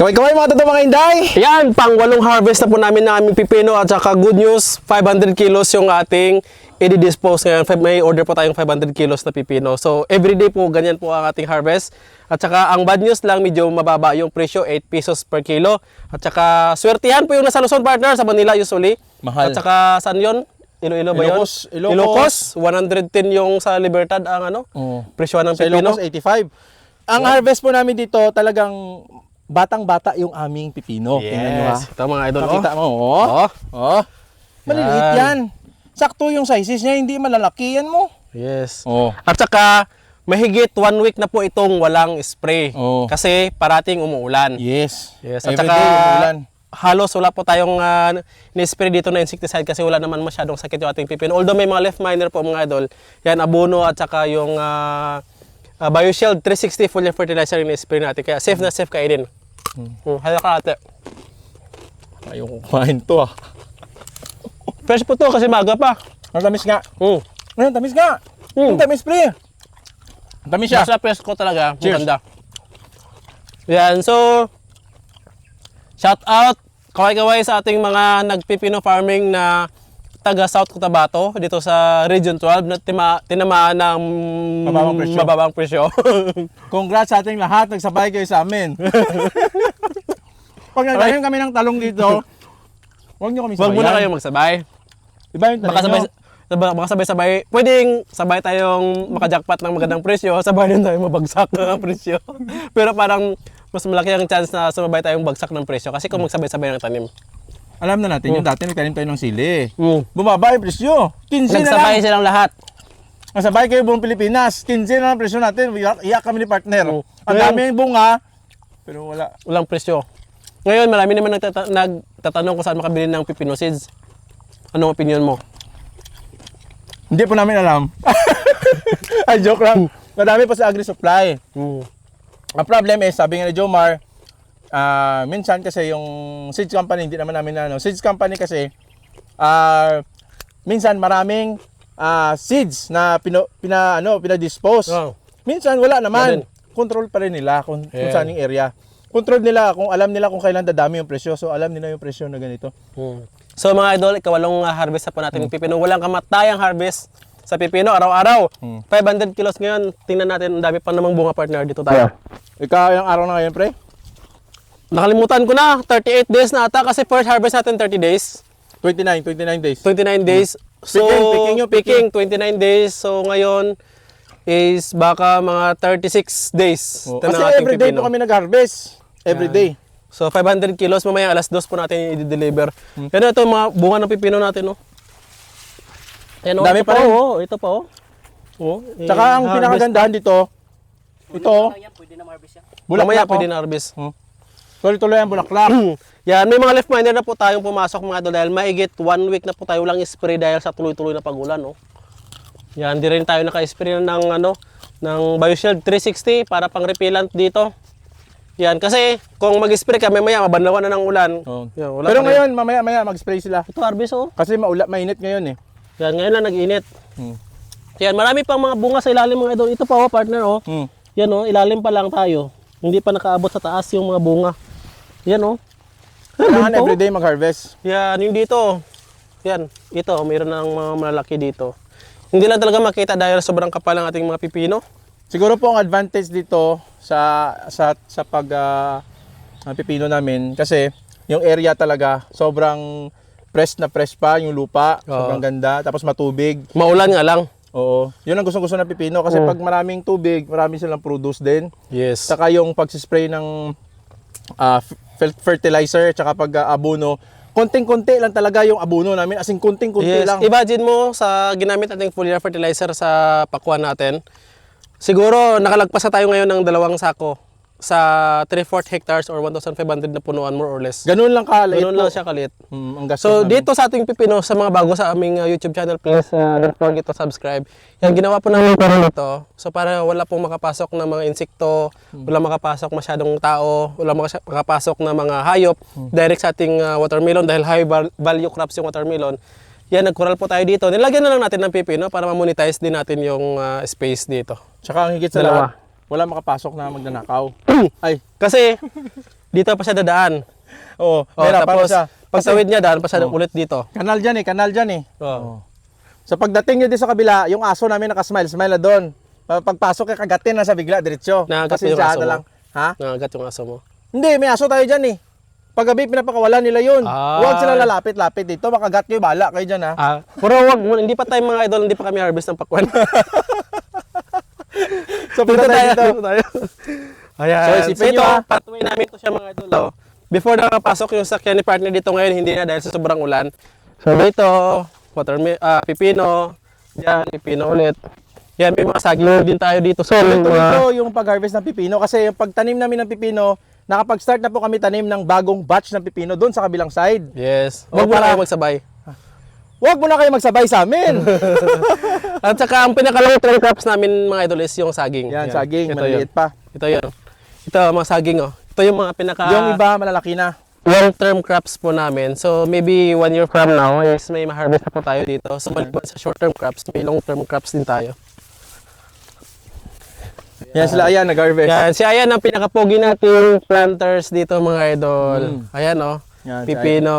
Kaway-kaway mga totoo mga inday! Yan, pang walong harvest na po namin ng aming pipino at saka good news, 500 kilos yung ating i-dispose ngayon. May order po tayong 500 kilos na pipino. So, everyday po ganyan po ang ating harvest. At saka ang bad news lang, medyo mababa yung presyo, 8 pesos per kilo. At saka, swertihan po yung nasa Luzon partner sa Manila usually. Mahal. At saka, saan yun? Iloilo ba yun? Ilocos, Ilocos. 110 yung sa Libertad ang ano? Oo. Presyo ng Sa pipino. Ilocos, 85. Ang harvest po namin dito, talagang batang-bata yung aming pipino. Tingnan nyo ha. Yes. Ito mga idol. Makita oh. mo, oh. Oh. Oh. Maliliit Yan. yan. Sakto yung sizes niya, hindi malalaki yan mo. Yes. Oh. At saka, mahigit one week na po itong walang spray. Oo. Kasi parating umuulan. Yes. Yes. At Every saka, umuulan. halos wala po tayong uh, ni-spray dito na insecticide kasi wala naman masyadong sakit yung ating pipino. Although may mga left minor po mga idol, yan abono at saka yung uh, uh, BioShield 360 foliar fertilizer yung spray natin. Kaya safe na safe kainin. Hmm. Halaka ate. Ayoko kumain to ah. Fresh po to kasi maga pa. Ang tamis nga. Mm. Ayun, tamis nga. Mm. Ang tamis, pre. Ang tamis siya. Nasa press ko talaga. Cheers. Maganda. Yan, so shout out kaway-kaway sa ating mga nagpipino farming na taga South Cotabato dito sa Region 12 na tima, tinamaan ng Mababang presyo. mababang presyo. Congrats sa ating lahat. Nagsabay kayo sa amin. Pag nagtanim kami ng talong dito, huwag nyo kami Huwag sabayan. muna kayo magsabay. Iba yung Baka tanim sabay, sabay- baka sabay-sabay, pwedeng sabay tayong makajakpat ng magandang presyo, sabay din tayo mabagsak ng presyo. Pero parang mas malaki ang chance na sumabay tayong bagsak ng presyo kasi kung magsabay-sabay ng tanim. Alam na natin, yung dati nagtanim tayo ng sili. Mm. Bumaba yung presyo. 15 na Nagsabay lang. silang lahat. Nasabay kayo buong Pilipinas. 15 na ang presyo natin. Iyak, iyak kami ni partner. Oh. Ang Ngayon- dami yung bunga. Pero wala. Walang presyo. Ngayon, marami naman nagtata- nagtatanong kung saan makabili ng pipino seeds. Anong opinion mo? Hindi po namin alam. Ay, joke lang. Madami pa sa agri-supply. Mm. Ang problem is, sabi nga ni Jomar, ah minsan kasi yung seeds company, hindi naman namin na ano, seeds company kasi, ah minsan maraming ah, seeds na pino, pina, ano, pinadispose. Oh. Minsan wala naman. din. Control pa rin nila kung, kung Yeah. saan yung area. Control nila kung alam nila kung kailan dadami yung presyo. So alam nila yung presyo na ganito. Mm. So mga idol, ikawalong uh, harvest na po natin ng pipino. Walang kamatayang harvest sa pipino araw-araw. 500 kilos ngayon. Tingnan natin, ang dami pa namang bunga partner dito tayo. Ikaw, ilang araw na ngayon, pre? Nakalimutan ko na, 38 days na ata kasi first harvest natin 30 days. 29, 29 days. 29 days. So, Picking, picking yung picking, 29 days. So, ngayon is baka mga 36 days. Oh, na kasi ating everyday pipino. po kami nag-harvest. Everyday. So, 500 kilos, mamaya alas 2 po natin i-deliver. Hmm. Yan ito, mga bunga ng pipino natin, no? Ayan, oh, Dami ito pa rin. Oh, ito pa, oh. Oh, Tsaka ang pinakagandahan dito, ito, Mamaya bulaklak pwede oh. na harvest. Tuloy-tuloy ang bulaklak. Yan, may mga left miner na po tayong pumasok mga idol dahil maigit one week na po tayo lang spray dahil sa tuloy-tuloy na pagulan, no? Yan, di rin tayo naka-spray ng ano, ng BioShield 360 para pang repellent dito. Yan, kasi kung mag-spray ka, mamaya mabanlawan na ng ulan. Oh. Yan, wala Pero ngayon, mamaya-maya mag-spray sila. ito harvest, oh. Kasi maula, mainit ngayon eh. Yan, ngayon lang nag-init. Hmm. Yan, marami pang mga bunga sa ilalim mga idol. Ito pa, oh, partner, oh. Hmm. Yan, oh, ilalim pa lang tayo. Hindi pa nakaabot sa taas yung mga bunga. Yan, oh. Kailangan Dito? everyday mag-harvest. Yan, yung dito. Yan, ito, mayroon ng mga malalaki dito. Hindi lang talaga makita dahil sobrang kapal ang ating mga pipino. Siguro po ang advantage dito sa sa sa pag ang pipino namin kasi yung area talaga sobrang fresh na fresh pa yung lupa, Oo. sobrang ganda, tapos matubig. Maulan nga lang. Oo. Yun ang gusto-gusto ng pipino kasi Oo. pag maraming tubig, marami silang produce din. Yes. Saka yung pag-spray ng ah, f- fertilizer tsaka pag ah, abono, konting-konti lang talaga yung abono namin, as in konting-konti Yes. lang. Imagine mo sa ginamit nating foliar fertilizer sa pakuan natin. Siguro nakalagpas na tayo ngayon ng dalawang sako sa 3-4 hectares or 1,500 na punuan more or less. Ganun lang kaliit Ganun po. lang siya kalit. Ang gastos So namin. dito sa ating pipino, sa mga bago sa aming uh, YouTube channel, please uh, don't forget to subscribe. Yan, ginawa po namin para ito. So para wala pong makapasok na mga insekto, wala makapasok masyadong tao, wala maka- makapasok na mga hayop direct sa ating uh, watermelon dahil high val- value crops yung watermelon. Yan, nagkural po tayo dito. Nilagyan na lang natin ng pipino para ma-monetize din natin yung uh, space dito. Tsaka ang higit sa Dalawa. lahat, wala makapasok na magnanakaw. Ay, Kasi Dito pa siya dadaan. Oo, Oh, mahirapan tapos, siya. pag tawid niya, daan pa siya Oh. ulit dito. Kanal dyan eh, kanal dyan eh. Oh. So pagdating nyo din sa kabila, yung aso namin nakasmile, smile na doon. Pa- Pagpasok kay kagatin na sa bigla, diretso. Nakagat Kasi yung aso na mo? lang. Ha? Nangagat yung aso mo. Hindi, may aso tayo dyan eh. Paggabi, pinapakawalan nila yun. Ah. Huwag sila lalapit-lapit dito. Makagat kayo, bala kayo dyan ha. Ah, pero wag mo, hindi pa tayo mga idol, hindi pa kami harvest ng pakwan. So, punta tayo dito. dito tayo. Ayan. So, So, isipin ito, nyo, ah. pathway namin ito siya mga idol. Oh. Before nakapasok yung sakyan ni partner dito ngayon, hindi na dahil sa sobrang ulan. So dito, watermelon, ah, pipino, yan, pipino ulit. Yan, may mga saging din tayo dito. So, Ito, mga- ito yung pag-harvest ng pipino. Kasi yung pagtanim namin ng pipino, nakapag-start na po kami tanim ng bagong batch ng pipino doon sa kabilang side. Yes. Huwag mo na magsabay. Huwag mo na kayo magsabay sa amin. At saka ang pinaka-long term crops namin mga idol is yung saging. Yan, saging, Ito maliliit yun. pa. Ito yun. Ito, mga saging oh. Ito yung mga pinaka Yung iba, malalaki na. long term crops po namin. So maybe one year from now is may ma-harvest na po tayo dito. So maliban sa short term crops, may long term crops din tayo. Yan sila, ayan, nag-harvest. Yan, si Ayan ang pinaka-pogi nating planters dito mga idol. Mm. Ayan oh. Yan, Pipino.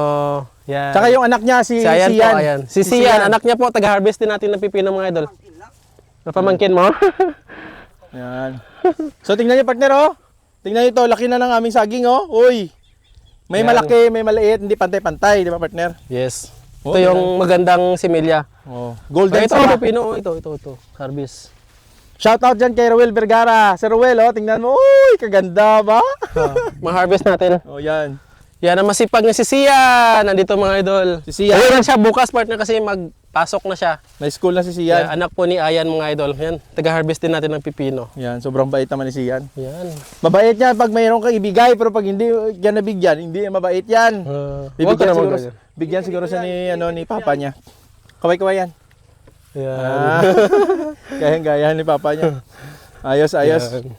Yan. Tsaka yung anak niya, si, si Sian. po, ayan. Si Sian, anak niya po, taga-harvest din natin ng pipino mga idol. Napamangkin mo? Yan. So, tingnan niyo partner, oh. Tingnan niyo to, laki na ng aming saging, oh. Uy. May Yan. malaki, may maliit, hindi pantay-pantay, di ba partner? yes. Oh, Ito yung magandang similya. Oh. Ay, Golden ito, sa pipino. oh, Ito, ito, ito. Harvest. Shout out dyan kay Ruel Vergara. Sir Ruel, oh, tingnan mo. Uy, kaganda ba? Ah, ma-harvest natin. oh, yan. Yan ang masipag na si Sian. Nandito mga idol. Si Sian. Ayun lang siya bukas partner kasi magpasok na siya. May school na si Yan. Sian. anak po ni Ayan mga idol. Yan, taga-harvest din natin ng pipino. Yan, sobrang bait naman ni Sian. Yan. Mabait yan pag mayroon kang ibigay, pero pag hindi yan nabigyan, hindi mabait yan. Uh, Bibigyan siguro, bigyan siguro siya ni, ano, ni papa niya. Kaway-kaway yan. Yan. Ah, gaya-gaya ni papa niya. Ayos, ayos. Yan.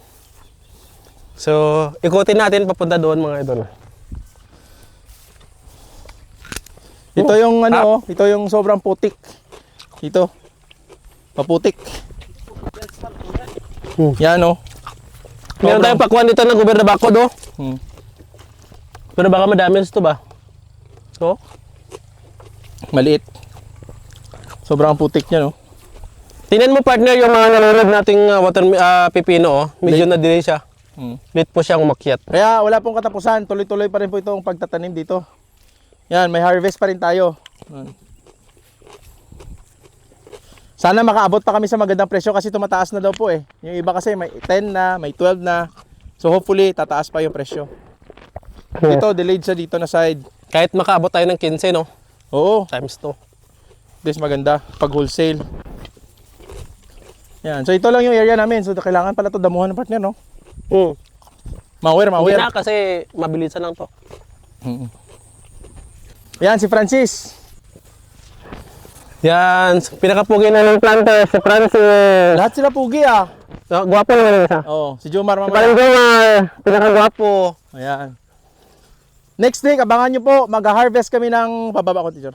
So, ikutin natin papunta doon mga idol. Ito yung ano, oh, ito yung sobrang putik. Ito. Paputik. Hmm. Yan oh. Meron tayong pakuan dito ng gobyerno bako do. Hmm. Pero baka madami ito ba? So, Maliit. Sobrang putik niya no. tingnan mo partner yung mga nalulog nating uh, water ah, pipino oh. Medyo na delay siya. Hmm. Late po siyang umakyat. Kaya wala pong katapusan, tuloy-tuloy pa rin po itong pagtatanim dito. Yan, may harvest pa rin tayo. Sana makaabot pa kami sa magandang presyo kasi tumataas na daw po eh. Yung iba kasi may 10 na, may 12 na. So hopefully tataas pa yung presyo. Ito, delayed siya dito na side. Kahit makaabot tayo ng 15 no. Oo, Times 2. this maganda pag wholesale. Yan, so ito lang yung area namin. So kailangan pala to damuhan ng partner, no? Hmm. Mawir, Hindi mawir. na kasi mabilisan lang to. Yan, si Francis. Yan, pinakapugi na ng planter, si Francis. Lahat sila pugi ah. Oh, gwapo naman isa. Oo, si Jomar Si mamaya. Paring Jomar, pinakagwapo. Ayan. Next week, abangan nyo po, mag-harvest kami ng, pababa ko teacher.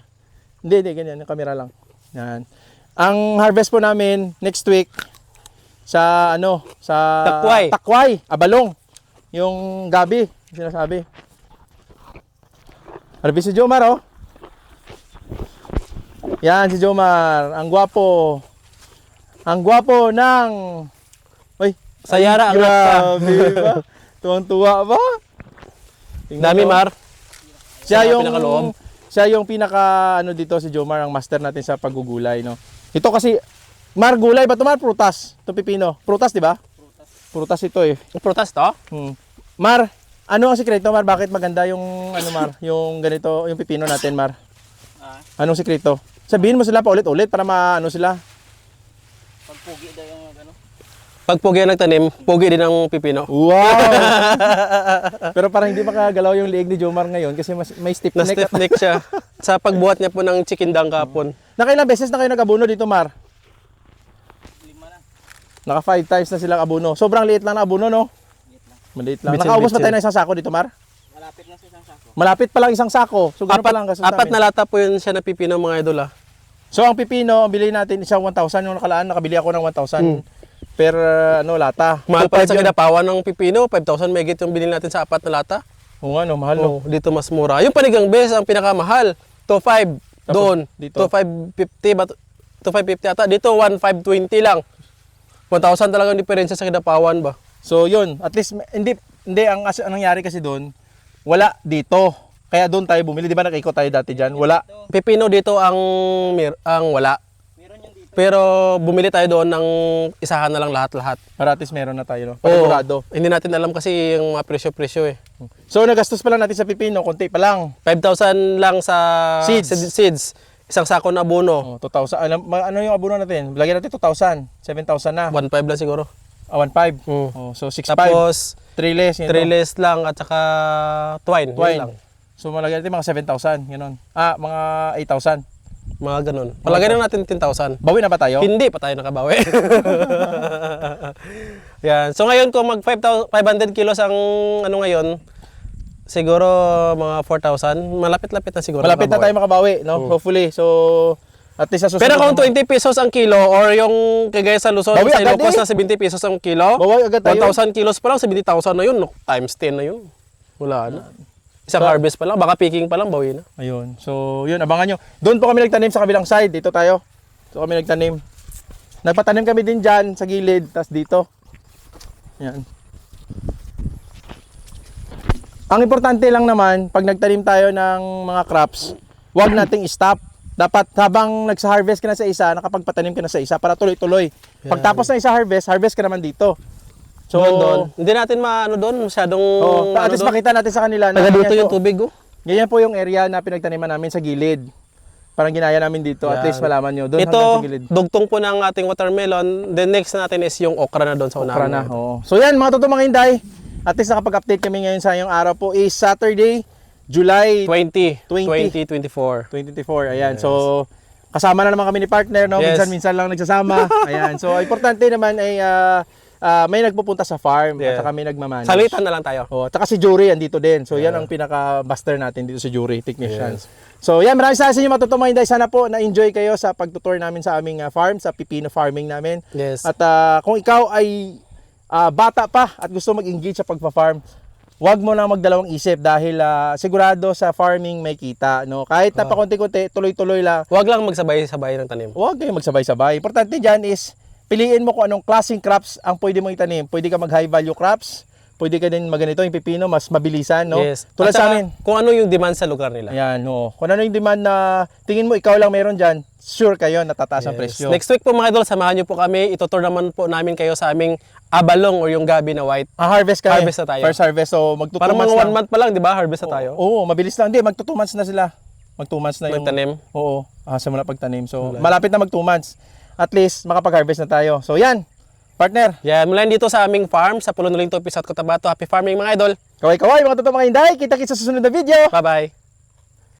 Hindi, hindi, ganyan, yung camera lang. Yan. Ang harvest po namin, next week, sa ano, sa... Takway. Takway, Abalong. Yung gabi, sinasabi. Harvest si Jomar, oh. Yan, si Jomar. Ang gwapo. Ang gwapo ng... Uy, Sayara ang. Grabe ba? Tuwang-tuwa ba? Tingnan Dami mo. Mar. Siya yung pinakaloob. siya yung pinaka ano dito si Jomar ang master natin sa paggugulay no. Ito kasi Mar gulay ba to Mar prutas? To pipino. Prutas di ba? Prutas. Prutas ito eh. Prutas to? Hmm. Mar, ano ang sikreto Mar? Bakit maganda yung ano Mar, yung ganito, yung pipino natin Mar? Anong sikreto? Sabihin mo sila pa ulit-ulit para maano sila. Pag pugi ang nagtanim, pugi din ang pipino. Wow! Pero parang hindi makagalaw yung liig ni Jomar ngayon kasi mas, may stiff Na neck. stiff neck siya. Sa pagbuhat niya po ng chikindang kapon. Nakailang beses na kayo nag-abuno dito, Mar? Lima na. Naka five times na silang abuno. Sobrang liit lang na abuno, no? Maliit lang. Bitsin, Nakaubos na tayo ng isang sako dito, Mar? Malapit lang sa isang sako. Malapit pa lang isang sako. So, Apat, pa lang apat na lata po yun siya na pipino mga idol ah. So, ang pipino, ang bili natin isang 1,000. Yung nakalaan, nakabili ako ng 1,000 per uh, ano, lata. Hmm. Mahal So, pa sa kinapawan ng pipino. 5,000 megit yung binili natin sa apat na lata. Oo nga, no, mahal, no. Oh, dito mas mura. Yung panigang bes ang pinakamahal. 2.5 doon. dito? 2.550 ba? 2.550 ata. Dito 1.520 lang. 1,000 talagang diferensya sa Kidapawan ba? So, yun. At least, hindi, hindi, ang, as, ang nangyari kasi doon, wala dito. Kaya doon tayo bumili. Di ba nakikot tayo dati dyan? Wala. Pipino dito ang mir- ang wala. Pero bumili tayo doon ng isahan na lang lahat-lahat. Para at least meron na tayo, no? Panigurado. Hindi natin alam kasi yung mga presyo-presyo eh. So, nagastos pa lang natin sa pipino. Konti pa lang. 5,000 lang sa Seeds. seed- seeds. Isang sako na abono. Oh, 2,000. Alam, ma- ano yung abono natin? Lagyan natin 2,000. 7,000 na. 1.5 lang siguro. Ah, 1,500. Mm. Oh, so, 6,500. Tapos, 3 less. yun, no? trellis lang at saka twine. Twine. lang. So, malagyan natin mga 7,000. Ganon. Ah, mga 8,000. Mga ganun. Palagay na natin 10,000. Bawi na ba tayo? Hindi pa tayo nakabawi. Yan. So ngayon kung mag 5,000 500 kilos ang ano ngayon, siguro mga 4,000. Malapit-lapit na siguro. Malapit na makabawi. tayo makabawi, no? Hopefully. So, at least sa susunod. Pero kung naman- 20 pesos ang kilo or yung kagaya sa Luzon, Bawi sa Ilocos eh. na 70 pesos ang kilo, Bawi agad tayo. 1,000 kilos pa lang, 70,000 na yun. No, times 10 na yun. Wala na. Isang harvest pa lang, baka picking pa lang, bawi na. Ayun. So, yun, abangan nyo. Doon po kami nagtanim sa kabilang side. Dito tayo. Dito kami nagtanim. Nagpatanim kami din dyan sa gilid. Tapos dito. Yan. Ang importante lang naman, pag nagtanim tayo ng mga crops, huwag nating stop. Dapat habang nagsa-harvest ka na sa isa, nakapagpatanim ka na sa isa para tuloy-tuloy. Pagtapos ng isa harvest, harvest ka naman dito. So, doon, doon. Hindi natin maano doon, masyadong oh, at ano least doon. makita natin sa kanila na Taga dito yung po- tubig oh. Ganyan po yung area na pinagtaniman namin sa gilid. Parang ginaya namin dito. At Yan. least malaman nyo. Doon Ito, sa gilid. dugtong po ng ating watermelon. The next natin is yung okra na doon sa unahan. Okra na. Oo. So yan mga totoo mga hinday. At least nakapag-update kami ngayon sa ngayong araw po is Saturday, July 20, 20. 20, 24. 2024. Ayan. So kasama na naman kami ni partner. No? Yes. Minsan-minsan lang nagsasama. Ayan. So importante naman ay ah, ah, may nagpupunta sa farm Yeah. at saka may nagmamanage. Salitan na lang tayo. Oh, at saka si Jury andito din. So yan ang pinaka-buster natin dito si Jury, technicians. So yan, maraming sa inyo matutumay Hinday. Sana po na-enjoy kayo sa pagtutour namin sa aming ah, farm, sa pipino farming namin. Yes. At ah, kung ikaw ay ah, bata pa at gusto mag-engage sa pagpa-farm, Huwag mo na magdalawang isip dahil ah, sigurado sa farming may kita, no? Kahit na pakunti-kunti, tuloy-tuloy lang. Huwag lang magsabay-sabay ng tanim. Huwag kayong magsabay-sabay. Importante dyan is, piliin mo kung anong klaseng crops ang pwede mong itanim. Pwede ka mag-high value crops, pwede ka din maganito, yung pipino, mas mabilisan, no? Yes. Tulad At sa amin. Kung ano yung demand sa lugar nila. Ayan, no. Kung ano yung demand na tingin mo ikaw lang meron dyan, sure kayo, natataas ang Yes. presyo. Next week po mga idol, samahan niyo po kami. Itutur naman po namin kayo sa aming abalong or yung gabi na white. Ah, harvest kami. Harvest na tayo. First harvest, so magto Para mga one month pa lang, di ba? Harvest na tayo. Oo, mabilis lang. Hindi, magto 2 months na sila. Mag 2 months na yung... Magtanim. Oo, ah, simula pagtanim. So, malapit na mag 2 months. At least, makapag-harvest na tayo. So, yan. Partner, Yan, mula dito sa aming farm, sa Pulo Nuling Tupis at Cotabato. Happy farming mga idol. kaway-kaway, mga totoong mga hinday. Kita-kita sa susunod na video. Bye-bye.